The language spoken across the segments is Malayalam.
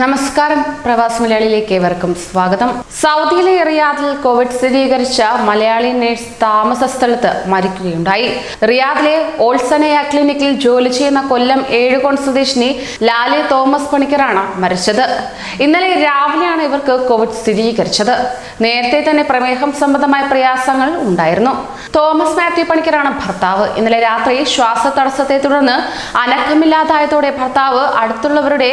നമസ്കാരം. പ്രവാസ് മലയാളിയിലേക്ക് ഏവർക്കും സ്വാഗതം. സൗദിയിലെ റിയാദിൽ കോവിഡ് സ്ഥിരീകരിച്ച മലയാളി നേഴ്സ് താമസ സ്ഥലത്ത് മരിക്കുകയുണ്ടായി. റിയാദിലെ ഓൾസനയ ക്ലിനിക്കിൽ ജോലി ചെയ്യുന്ന കൊല്ലം ഏഴുകോൺ സ്വദേശിനി ലാലി തോമസ് പണിക്കറാണ് മരിച്ചത്. ഇന്നലെ രാവിലെയാണ് ഇവർക്ക് കോവിഡ് സ്ഥിരീകരിച്ചത്. നേരത്തെ തന്നെ പ്രമേഹം സംബന്ധമായ പ്രയാസങ്ങൾ ഉണ്ടായിരുന്നു. തോമസ് മാത്യു പണിക്കറാണ് ഭർത്താവ്. ഇന്നലെ രാത്രി ശ്വാസതടസ്സത്തെ തുടർന്ന് അനക്കമില്ലാതായതോടെ ഭർത്താവ് അടുത്തുള്ളവരുടെ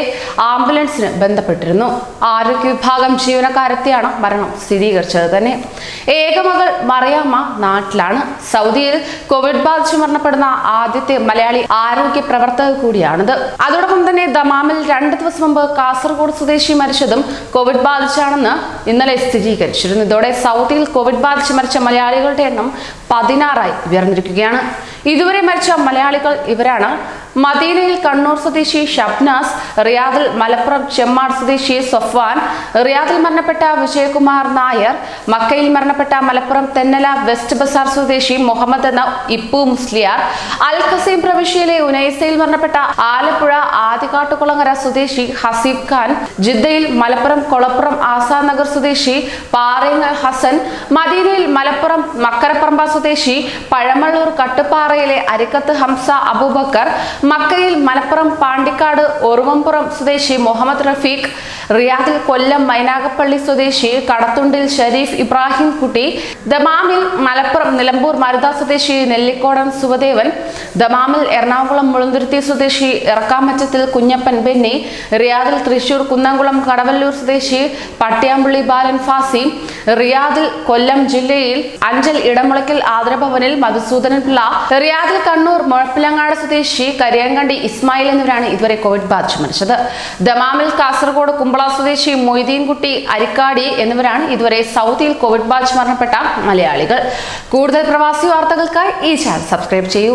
ആംബുലൻസിന് ബന്ധപ്പെട്ടിരുന്നു. ആരോഗ്യ വിഭാഗം ജീവനക്കാരത്തെയാണ് മരണം സ്ഥിരീകരിച്ചത് തന്നെ. ഏകമകൾ മറിയാമ്മ നാട്ടിലാണ്. സൗദിയിൽ കോവിഡ് ബാധിച്ച് മരണപ്പെടുന്ന ആദ്യത്തെ മലയാളി ആരോഗ്യ പ്രവർത്തക കൂടിയാണിത്. അതോടൊപ്പം തന്നെ ദമാമിൽ രണ്ട് ദിവസം മുമ്പ് കാസർഗോഡ് സ്വദേശി മരിച്ചതും കോവിഡ് ബാധിച്ചാണെന്ന് ഇന്നലെ സ്ഥിരീകരിച്ചിരുന്നു. ഇതോടെ സൗദിയിൽ കോവിഡ് ബാധിച്ച് മരിച്ച മലയാളികളുടെ എണ്ണം പതിനാറായി ഉയർന്നിരിക്കുകയാണ്. ഇതുവരെ മരിച്ച മലയാളികൾ ഇവരാണ് മദീനയിൽ കണ്ണൂർ സ്വദേശി ഷബ്നാസ് റിയാദിൽ മലപ്പുറം ചെമ്മാർ സ്വദേശി സൊഫ്വാൻ റിയാദിൽ മരണപ്പെട്ട വിജയകുമാർ നായർ മക്കയിൽ മരണപ്പെട്ട മലപ്പുറം തെന്നല വെസ്റ്റ് ബസാർ സ്വദേശി മുഹമ്മദ് എന്ന ഇപ്പു മുസ്ലിയാർ അൽ ഖസീം പ്രവിശ്യയിലെ ഉനൈസയിൽ മരണപ്പെട്ട ആലപ്പുഴ ആദികാട്ടുകുളങ്ങര സ്വദേശി ഹസീബ് ഖാൻ ജിദ്ദയിൽ മലപ്പുറം കൊളപ്പുറം ആസാദ് സ്വദേശി പാറേങ്ങൽ ഹസൻ മദീനയിൽ മലപ്പുറം മക്കരപ്പറമ്പ സ്വദേശി പഴമള്ളൂർ കട്ടുപാറയിലെ അരിക്കത്ത് ഹംസ അബൂബക്കർ മക്കയിൽ മലപ്പുറം പാണ്ടിക്കാട് ഓർവമ്പുറം സ്വദേശി മുഹമ്മദ് റഫീഖ് റിയാദിൽ കൊല്ലം മൈനാഗപ്പള്ളി സ്വദേശി കടത്തുണ്ടിൽ ഷരീഫ് ഇബ്രാഹിം കുട്ടി ദമാമിൽ മലപ്പുറം നിലമ്പൂർ മരുത സ്വദേശി നെല്ലിക്കോടൻ സുവദേവൻ ദമാമിൽ എറണാകുളം മുളന്തുരുത്തി സ്വദേശി ഇറക്കാമറ്റത്തിൽ കുഞ്ഞപ്പൻ ബെന്നി റിയാദിൽ തൃശൂർ കുന്നംകുളം കടവല്ലൂർ സ്വദേശി പട്ടിയാമ്പുള്ളി ബാലൻ ഫാസി റിയാദിൽ കൊല്ലം ജില്ലയിൽ അഞ്ചൽ ഇടമുളയ്ക്കൽ ആദരഭവനിൽ മധുസൂദനൻ പിള്ള റിയാദിൽ കണ്ണൂർ മുഴപ്പിലങ്ങാട് സ്വദേശി കരിയങ്കണ്ടി ഇസ്മായിൽ എന്നിവരാണ് ഇതുവരെ കോവിഡ് ബാധിച്ചു മരിച്ചത്. ദമാമിൽ കാസർഗോഡ് കുമ്പള സ്വദേശി മൊയ്തീൻകുട്ടി അരിക്കാടി എന്നിവരാണ് ഇതുവരെ സൗദിയിൽ കോവിഡ് ബാധിച്ച് മരണപ്പെട്ട മലയാളികൾ. കൂടുതൽ പ്രവാസി വാർത്തകൾക്കായി ഈ ചാനൽ സബ്സ്ക്രൈബ് ചെയ്യൂ.